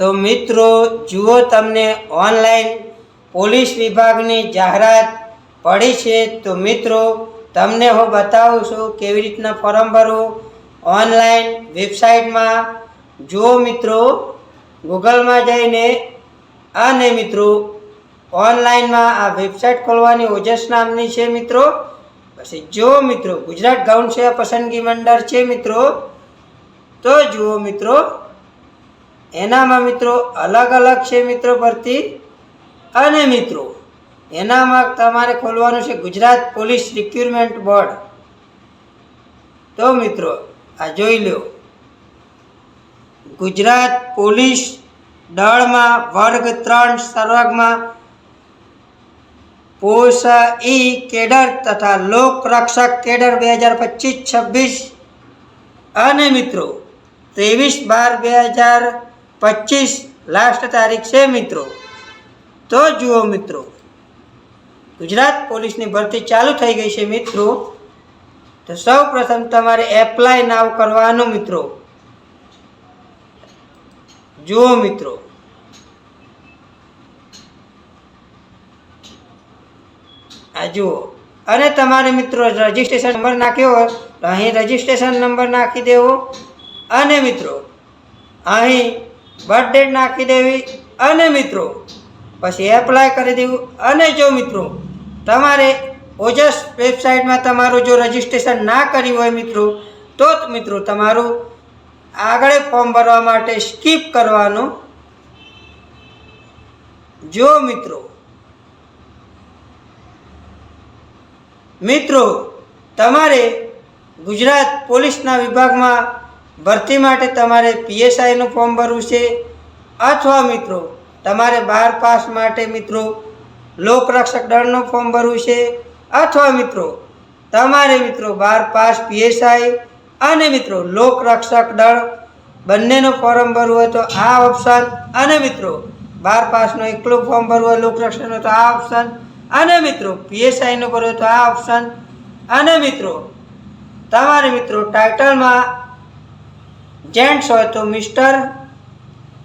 તો મિત્રો, જુઓ તમને ઓનલાઈન પોલીસ વિભાગની જાહેરાત પડી છે. તો મિત્રો, તમને હું બતાવું છું કેવી રીતના ફોર્મ ભરવું. ઓનલાઈન વેબસાઇટમાં જુઓ મિત્રો, ગૂગલમાં જઈને અને મિત્રો, ઓનલાઈનમાં આ વેબસાઇટ ખોલવાની ઓજસ નામની છે મિત્રો. પછી જો મિત્રો, ગુજરાત ગૌણ સેવા પસંદગી મંડળ છે મિત્રો. તો જુઓ મિત્રો એનામાં મિત્રો અલગ અલગ છે મિત્રો ભરતી અને મિત્રો. એનામાં તમારે ખોલવાનું છે ગુજરાત પોલીસ રિક્યુરમેન્ટ બોર્ડ. તો મિત્રો, આ જોઈ લો. ગુજરાત પોલીસ દળમાં વર્ગ ત્રણ સર્વગમાં પોષ ઈ કેડર તથા લોક રક્ષક કેડર બે હજાર પચીસ છવ્વીસ અને મિત્રો, ત્રેવીસ બાર બે હજાર પચીસ લાસ્ટ તારીખ છે મિત્રો. તો જુઓ મિત્રો, ગુજરાત પોલીસની ભરતી ચાલુ થઈ ગઈ છે મિત્રો. તો સૌ પ્રથમ તમારે એપ્લાય નાવ કરવાનું મિત્રો. જુઓ મિત્રો. આ જુઓ. અને તમારે મિત્રો રજિસ્ટ્રેશન નંબર નાખ્યો હોય, તો અહીં રજિસ્ટ્રેશન નંબર નાખી દેવો. અને મિત્રો, અહીં બર્થ ડેટ નાખી દેવી અને મિત્રો, પછી એપ્લાય કરી દેવું અને જો મિત્રો, તમારે ઓજસ વેબસાઇટમાં તમારું જો રજિસ્ટ્રેશન ના કર્યું હોય મિત્રો, તો જ મિત્રો તમારું આગળ ફોર્મ ભરવા માટે સ્કીપ કરવાનું. જો મિત્રો મિત્રો, તમારે ગુજરાત પોલીસના વિભાગમાં ભરતી માટે તમારે પીએસઆઈનું ફોર્મ ભરવું છે. અથવા મિત્રો, તમારે બાર પાસ માટે મિત્રો, લોકરક્ષક દળનું ફોર્મ ભરવું છે. અથવા મિત્રો, તમારે મિત્રો બાર પાસ પીએસઆઈ અને મિત્રો લોકરક્ષક દળ બંનેનું ફોર્મ ભરવું હોય તો આ ઓપ્શન. અને મિત્રો, બાર પાસનું એકલું ફોર્મ ભરવું હોય લોકરક્ષકનું તો આ ઓપ્શન. અને મિત્રો, પીએસઆઈનું ભરવું તો આ ઓપ્શન. અને મિત્રો, તમારે મિત્રો ટાઇટલમાં જેન્ટ્સ હોય તો મિસ્ટર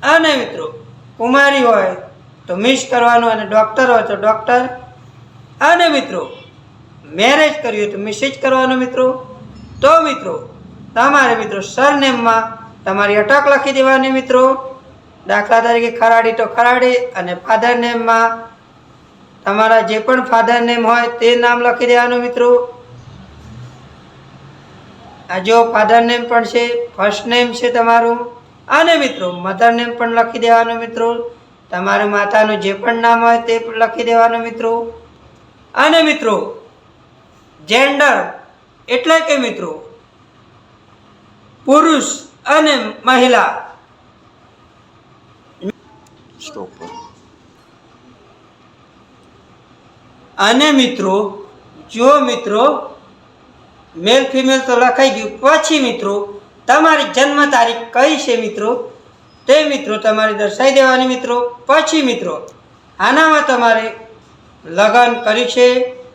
અને મિત્રો કુમારી હોય તો મિસ કરવાનું અને ડૉક્ટર હોય તો ડૉક્ટર અને મિત્રો મેરેજ કર્યું હોય તો મિસેજ કરવાનું મિત્રો. તો મિત્રો તમારે મિત્રો સરનેમમાં તમારી અટક લખી દેવાની મિત્રો. દાખલા તરીકે ખરાડી તો ખરાડી અને ફાધર નેમમાં તમારા જે પણ ફાધર નેમ હોય તે નામ લખી દેવાનું મિત્રો. આ જો ફાધર નેમ પણ છે ફર્સ્ટ નેમ છે તમારું અને મિત્રો મધર નેમ પણ લખી દેવાનું મિત્રો. તમારા માતાનું જે પણ નામ હોય તે પણ લખી દેવાનું મિત્રો. અને મિત્રો જેન્ડર એટલે કે મિત્રો પુરુષ અને મહિલા. અને મિત્રો જો મિત્રો મેલ ફિમેલ તો લખાઈ ગયું. પછી મિત્રો, તમારી જન્મ તારીખ કઈ છે મિત્રો? તે મિત્રો તમારે દર્શાવી દેવાની મિત્રો. પછી મિત્રો, આનામાં તમારે લગ્ન કર્યું છે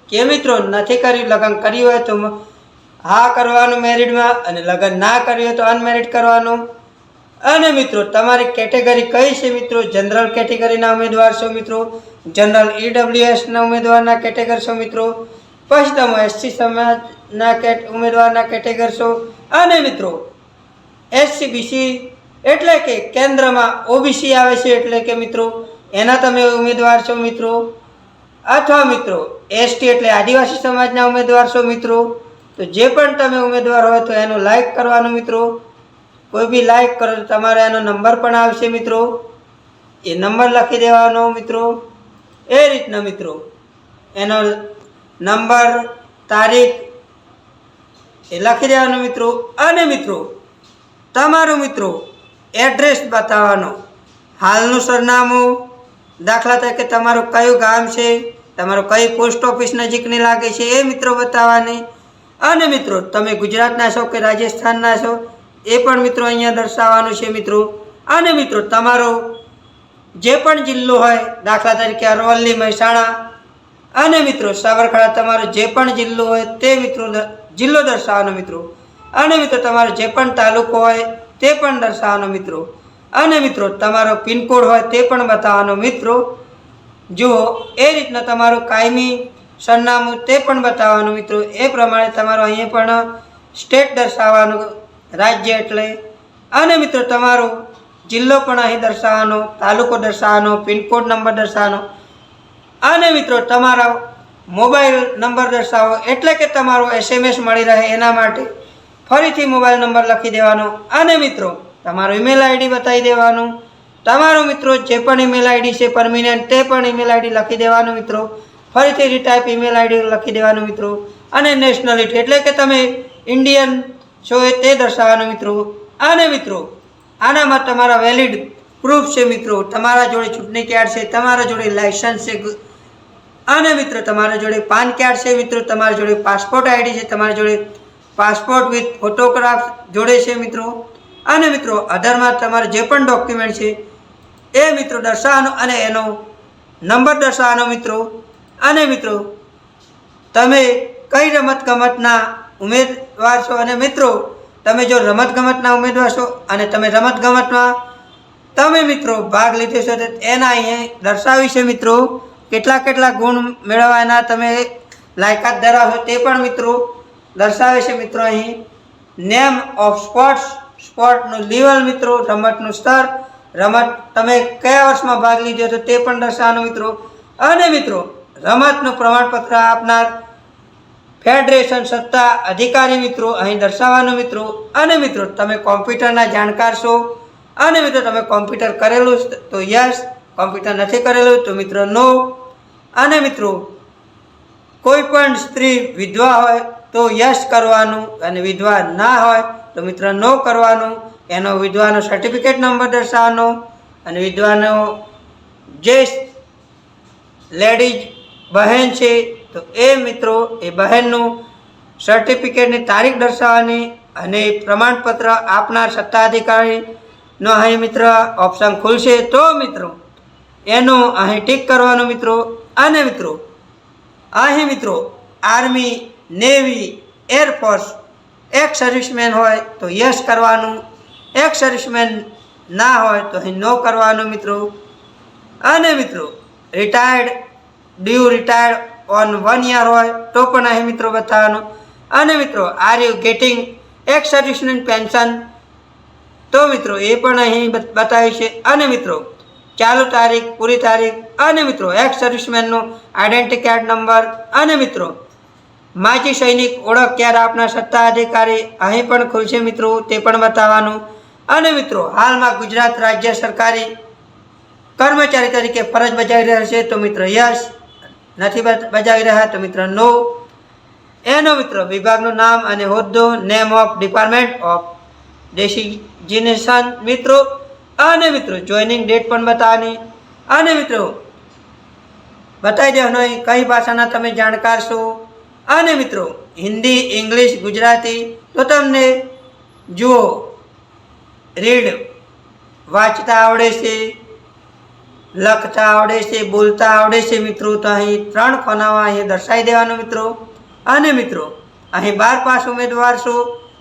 કે મિત્રો નથી કર્યું? લગ્ન કર્યું હોય તો હા કરવાનું મેરિડમાં અને લગ્ન ના કર્યું હોય તો અનમેરિડ કરવાનું. અને મિત્રો, તમારી કેટેગરી કઈ છે મિત્રો? જનરલ કેટેગરીના ઉમેદવાર છો મિત્રો? જનરલ ઈડબ્લ્યુએસના ઉમેદવારના કેટેગરી છો મિત્રો? પછી તમે એસસી સમાજના કેટ, ઉમેદવારના કેટેગર છો અને મિત્રો એસસી બીસી એટલે કે કેન્દ્રમાં ઓબીસી આવે છે એટલે કે મિત્રો, એના તમે ઉમેદવાર છો મિત્રો. અથવા મિત્રો એસટી એટલે આદિવાસી સમાજના ઉમેદવાર છો મિત્રો. તો જે પણ તમે ઉમેદવાર હોય તો એનું લાઈક કરવાનું મિત્રો. કોઈ બી લાઈક કરો તમારે એનો નંબર પણ આવશે મિત્રો. એ નંબર લખી દેવાનો મિત્રો. એ રીતના મિત્રો, એનો નંબર, તારીખ એ લખી દેવાનો મિત્રો. અને મિત્રો, તમારું મિત્રો એડ્રેસ બતાવવાનો. હાલનું સરનામું, દાખલા તરીકે તમારું કયું ગામ છે, તમારું કઈ પોસ્ટ ઓફિસ નજીકની લાગે છે, એ મિત્રો બતાવવાની. અને મિત્રો, તમે ગુજરાતના છો કે રાજસ્થાનના છો, એ પણ મિત્રો અહીંયા દર્શાવવાનું છે મિત્રો. અને મિત્રો, તમારો જે પણ જિલ્લો હોય, દાખલા તરીકે અરવલ્લી મહેસાણા. અને મિત્રો, સાબરકાંઠા તમારો જે પણ જિલ્લો હોય, તે મિત્રો જિલ્લો દર્શાવવાનો મિત્રો. અને મિત્રો, તમારો જે પણ તાલુકો હોય તે પણ દર્શાવવાનો મિત્રો. અને મિત્રો, તમારો પિનકોડ હોય તે પણ બતાવવાનો મિત્રો. જુઓ એ રીતના તમારું કાયમી સરનામું તે પણ બતાવવાનું મિત્રો. એ પ્રમાણે તમારો અહીંયા પણ સ્ટેટ દર્શાવવાનું રાજ્ય એટલે. અને મિત્રો, તમારો જિલ્લો પણ અહીં દર્શાવવાનો, તાલુકો દર્શાવવાનો, પિનકોડ નંબર દર્શાવવાનો. અને મિત્રો, તમારા મોબાઈલ નંબર દર્શાવો. એટલે કે તમારો એસએમએસ મળી રહે એના માટે. ફરીથી મોબાઈલ નંબર લખી દેવાનો. અને મિત્રો, તમારો ઈમેલ આઈડી બતાવી દેવાનું. તમારો મિત્રો જે પણ ઈમેલ આઈડી છે પરમિનન્ટ તે પણ ઈમેલ આઈડી લખી દેવાનું મિત્રો. ફરીથી રીટાઈપ ઈમેલ આઈડી લખી દેવાનું મિત્રો. અને નેશનાલિટી એટલે કે તમે ઇન્ડિયન છો એ તે દર્શાવવાનું મિત્રો. અને મિત્રો, આનામાં તમારા વેલિડ પ્રૂફ છે મિત્રો. તમારા જોડે ચૂંટણી કાર્ડ છે, તમારા જોડે લાઇસન્સ છે અને મિત્રો, તમારા જોડે પાન કાર્ડ છે, મિત્રો, તમારા જોડે પાસપોર્ટ આઈડી છે, તમારા જોડે પાસપોર્ટ વિથ ફોટોગ્રાફ જોડે છે, મિત્રો. અને મિત્રો, આધારમાં તમારે જે પણ ડોક્યુમેન્ટ છે, એ મિત્રો દર્શાવવાનો અને એનો નંબર દર્શાવવાનો, મિત્રો. અને મિત્રો, તમે કઈ રમતગમતના ઉમેદવાર છો? અને મિત્રો, તમે જો રમતગમતના ઉમેદવાર છો અને તમે રમતગમતમાં તમે, મિત્રો, ભાગ લીધો છો, તો એના અહીંયા દર્શાવી છે, મિત્રો કેટલા કેટલા ગુણ મેળવવાના તમે લાયકાત ધરાવો તે પણ મિત્રો દર્શાવે છે મિત્રો અહીં. નેમ ઓફ સ્પોર્ટ્સ સ્પોર્ટનું લેવલ મિત્રો, રમતનું સ્તર, રમત તમે કયા વર્ષમાં ભાગ લીધો હતો તે પણ દર્શાવવાનું મિત્રો. અને મિત્રો, રમતનું પ્રમાણપત્ર આપનાર ફેડરેશન સત્તા અધિકારી મિત્રો અહીં દર્શાવવાનું મિત્રો. અને મિત્રો, તમે કોમ્પ્યુટરના જાણકાર છો. અને મિત્રો, તમે કોમ્પ્યુટર કરેલું તો યસ, કોમ્પ્યુટર નથી કરેલું તો મિત્રો નો અને મિત્રો, કોઈ પણ સ્ત્રી વિધવા હોય તો યશ કરવાનું અને વિધવા ના હોય તો મિત્ર નો કરવાનું. એનો વિધવાનો સર્ટિફિકેટ નંબર દર્શાવવાનો અને વિધવાનો જે લેડીઝ બહેન છે, તો એ મિત્રો, એ બહેનનું સર્ટિફિકેટની તારીખ દર્શાવવાની અને પ્રમાણપત્ર આપનાર સત્તાધિકારીનો અહીં મિત્ર ઓપ્શન ખુલશે. તો મિત્રો, એનું અહીં ટીક કરવાનું મિત્રો. અને મિત્રો, અહીં મિત્રો આર્મી નેવી એરફોર્સ એક સર્વિસમેન હોય તો યસ કરવાનું, એક સર્વિસમેન ના હોય તો અહીં નો કરવાનું મિત્રો. અને મિત્રો retired due retired on one year હોય તો પણ અહીં મિત્રો બતાવવાનું. અને મિત્રો આર યુ ગેટિંગ એક સર્વિસમેન પેન્શન તો મિત્રો, એ પણ અહીં બત- બતાવ્યું છે. અને મિત્રો ચાલુ તારીખ, પૂરી તારીખ અને મિત્રો એક્સ સર્વિસમેનનું આઈડેન્ટિટી કાર્ડ નંબર અને મિત્રો માજી સૈનિક ઓળખ ક્યારે આપના સત્તા અધિકારી અહીં પણ ખુલશે મિત્રો તે પણ બતાવવાનું. અને મિત્રો હાલમાં ગુજરાત રાજ્ય સરકારી કર્મચારી તરીકે ફરજ બજાવી રહ્યા છે તો મિત્ર યસ નથી બજાવી રહ્યા તો મિત્ર નો. એનો મિત્રો વિભાગનું નામ અને હોદ્દો name of department of designation મિત્રો અને મિત્રો જોઈનિંગ ડેટ પણ બતાવવાની. અને મિત્રો, બતાવી દેવાનો કઈ ભાષાના તમે જાણકાર છો? અને મિત્રો, હિન્દી, ઇંગ્લિશ, ગુજરાતી, તો તમને જુઓ રીડ વાંચતા આવડે છે, લખતા આવડે છે, બોલતા આવડે છે મિત્રો, તો અહીં ત્રણ ખોનામાં અહીં દર્શાવી દેવાનું મિત્રો. અને મિત્રો, અહીં બાર પાસ ઉમેદવાર છો,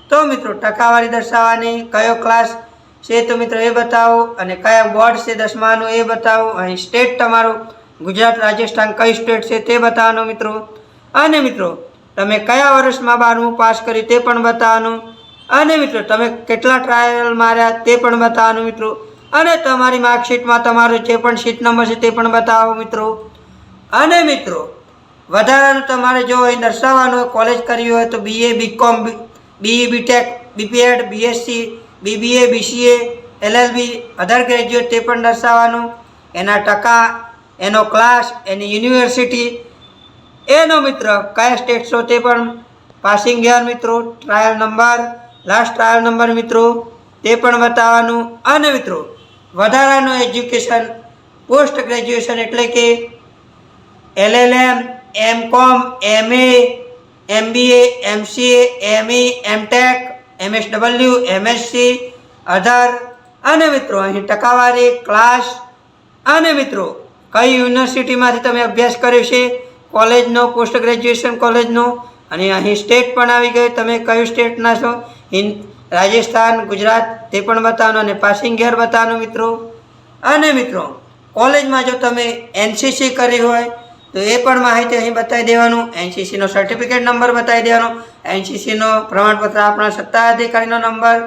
તો મિત્રો ટકાવારી દર્શાવવાની કયો ક્લાસ છે તો મિત્રો એ બતાવો અને કયા બોર્ડ છે દસમાનું એ બતાવો. અહીં સ્ટેટ તમારું. ગુજરાત, રાજસ્થાન કઈ સ્ટેટ છે તે બતાવવાનું મિત્રો. અને મિત્રો, તમે કયા વર્ષમાં બારમું પાસ કર્યું તે પણ બતાવવાનું. અને મિત્રો, તમે કેટલા ટ્રાયલ માર્યા તે પણ બતાવવાનું મિત્રો. અને તમારી માર્કશીટમાં તમારો જે પણ સીટ નંબર છે તે પણ બતાવો મિત્રો. અને મિત્રો, વધારાનું તમારે જો અહીં દર્શાવવાનું હોય કોલેજ કરવી હોય તો BA BCom BE BTech BPEd BSc BBA BCA LLB other graduate તે પણ દર્શાવવાનું એના ટકા એનો ક્લાસ એની યુનિવર્સિટી એનો મિત્ર કયા સ્ટેટ છો તે પણ પાસિંગ યર મિત્રો trial number last trial number મિત્રો તે પણ બતાવવાનું અને મિત્રો વધારાનું એજ્યુકેશન પોસ્ટ ગ્રેજ્યુએશન એટલે કે LLM MCom MA MBA MCA ME MTech MSW, MSc, other. અને મિત્રો, અહીં ટકાવારી ક્લાસ અને મિત્રો, કઈ યુનિવર્સિટીમાંથી તમે અભ્યાસ કર્યો છે? કોલેજનો પોસ્ટ ગ્રેજ્યુએશન કોલેજનો? અને અહીં સ્ટેટ પણ આવી ગયું તમે કયું સ્ટેટના છો? હિન્દ, રાજસ્થાન, ગુજરાત, તે પણ બતાવવાનું અને પાસિંગ ગેર બતાવવાનું મિત્રો. અને મિત્રો, કોલેજમાં જો તમે એનસીસી કરી હોય તો એ પણ માહિતી અહીં બતાવી દેવાનું. એનસીસીનો સર્ટિફિકેટ નંબર બતાવી દેવાનો. એનસીસીનો પ્રમાણપત્ર આપણા સત્તા અધિકારીનો નંબર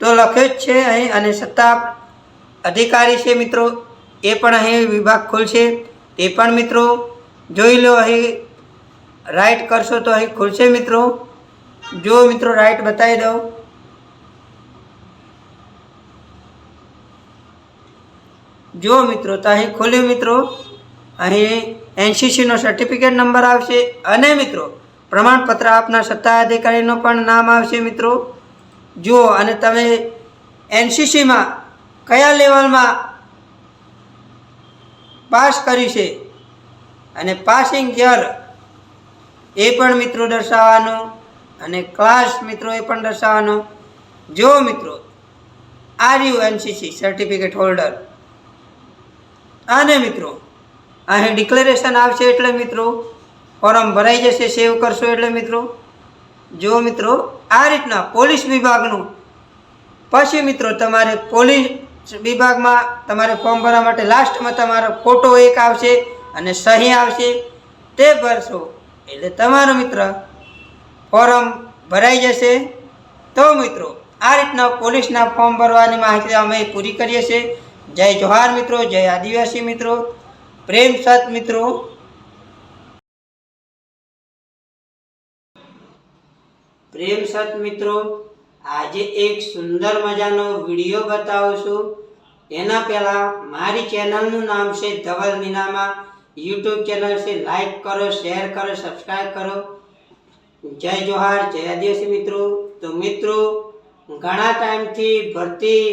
તો લખ્યો જ છે અહીં અને સત્તા અધિકારી છે મિત્રો. એ પણ અહીં વિભાગ ખુલશે. તે પણ મિત્રો જોઈ લો અહીં. રાઈટ કરશો તો અહીં ખુલશે મિત્રો. જો મિત્રો રાઈટ બતાવી દઉં. જો મિત્રો તો અહીં ખોલ્યું મિત્રો. અહીં એનસીસીનો સર્ટિફિકેટ નંબર આવશે અને મિત્રો, પ્રમાણપત્ર આપના સત્તા અધિકારીનું પણ નામ આવશે મિત્રો. જુઓ, અને તમે એનસીસીમાં કયા લેવલમાં પાસ કર્યું છે? અને પાસિંગ યર એ પણ મિત્રો દર્શાવવાનું અને ક્લાસ મિત્રો એ પણ દર્શાવવાનો. જો મિત્રો are you NCC certificate holder અને મિત્રો અહીં ડિક્લેરેશન આવશે એટલે મિત્રો, ફોર્મ ભરાઈ જશે સેવ કરશો એટલે મિત્રો. જો મિત્રો, આ રીતના પોલીસ વિભાગનું, પછી મિત્રો તમારે પોલીસ વિભાગમાં તમારે ફોર્મ ભરવા માટે લાસ્ટમાં તમારો ફોટો એક આવશે અને સહી આવશે. તે ભરશો એટલે તમારો મિત્ર ફોર્મ ભરાઈ જશે. તો મિત્રો, આ રીતના પોલીસના ફોર્મ ભરવાની માહિતી અમે પૂરી કરીએ છીએ. જય જોહાર મિત્રો, જય આદિવાસી મિત્રો. પ્રેમ સાથ મિત્રો. પ્રેમ સાથ મિત્રો, આજે એક સુંદર મજાનો વીડિયો બતાવું છું. એના પહેલાં મારી ચેનલનું નામ છે ધવલ નીનામા યુટ્યુબ ચેનલ છે, લાઈક કરો, શેર કરો સબસ્ક્રાઈબ કરો. જય જોહાર, જય આદિવાસી મિત્રો. તો મિત્રો, ઘણા ટાઈમથી ભરતી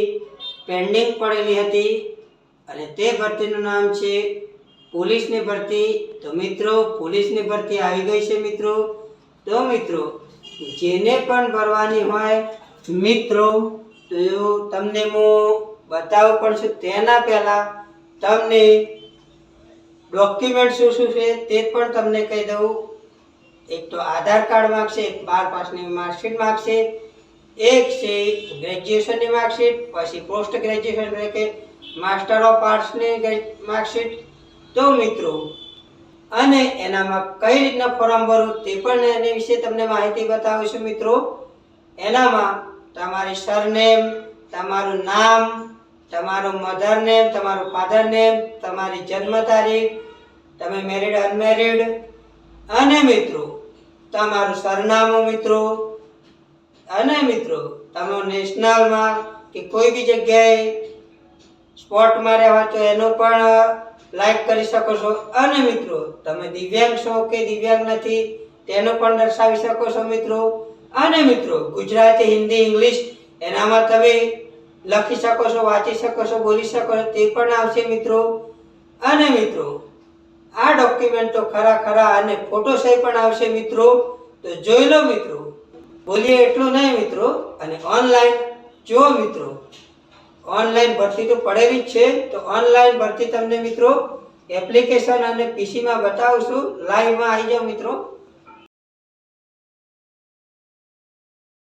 પેન્ડિંગ પડેલી હતી અને તે ભરતીનું નામ છે પોલીસની ભરતી, તો મિત્રો, પોલીસની ભરતી આવી ગઈ છે મિત્રો. તો મિત્રો, જેને પણ ભરવાની હોય, મિત્રો, તો તમને હું બતાવું પણ છું તેના પહેલાં તમને ડોક્યુમેન્ટ શું શું છે તે પણ તમને કહી દઉં. એક તો આધાર કાર્ડ માગશે, એક બાર પાસની માર્કશીટ માગશે, એક છે ગ્રેજ્યુએશનની માર્કશીટ, પછી પોસ્ટ ગ્રેજ્યુએશન એટલે કે માસ્ટર ઓફ આર્ટ્સની માર્કશીટ તો મિત્રો, અને એનામાં કઈ રીતના ફોર્મ ભરવું તે પણ એની વિશે તમને માહિતી બતાવું છું મિત્રો. એનામાં તમારી સરનેમ, તમારું નામ, તમારું મધર નેમ, તમારું ફાધર નેમ, તમારી જન્મ તારીખ, તમે મેરિડ, અનમેરિડ. અને મિત્રો, તમારું સરનામું મિત્રો. અને મિત્રો તમે નેશનલમાં કે કોઈ બી જગ્યાએ સ્પોટમાં રહેવા તો એનો પણ લાઈક કરી શકો છો. અને મિત્રો, તમે દિવ્યાંગ છો કે દિવ્યાંગ નથી, તેનો પણ દર્શાવી શકો છો મિત્રો. અને મિત્રો, ગુજરાતી, હિન્દી, ઇંગ્લિશ, એનામાં તમે લખી શકો છો, વાંચી શકો છો, બોલી શકો છો, તે પણ આવશે મિત્રો. અને મિત્રો, આ ડોક્યુમેન્ટ તો ખરા ખરા અને ફોટો સહી પણ આવશે મિત્રો. તો જોઈ લો મિત્રો. બોલીએ એટલું નહીં મિત્રો, અને ઓનલાઈન જુઓ મિત્રો. ઓનલાઈન ભરતી તો પડેલી જ છે. તો ઓનલાઈન ભરતી તમને મિત્રો એપ્લિકેશન અને પીસીમાં બતાવશું લાઈવમાં આવી જાઓ મિત્રો.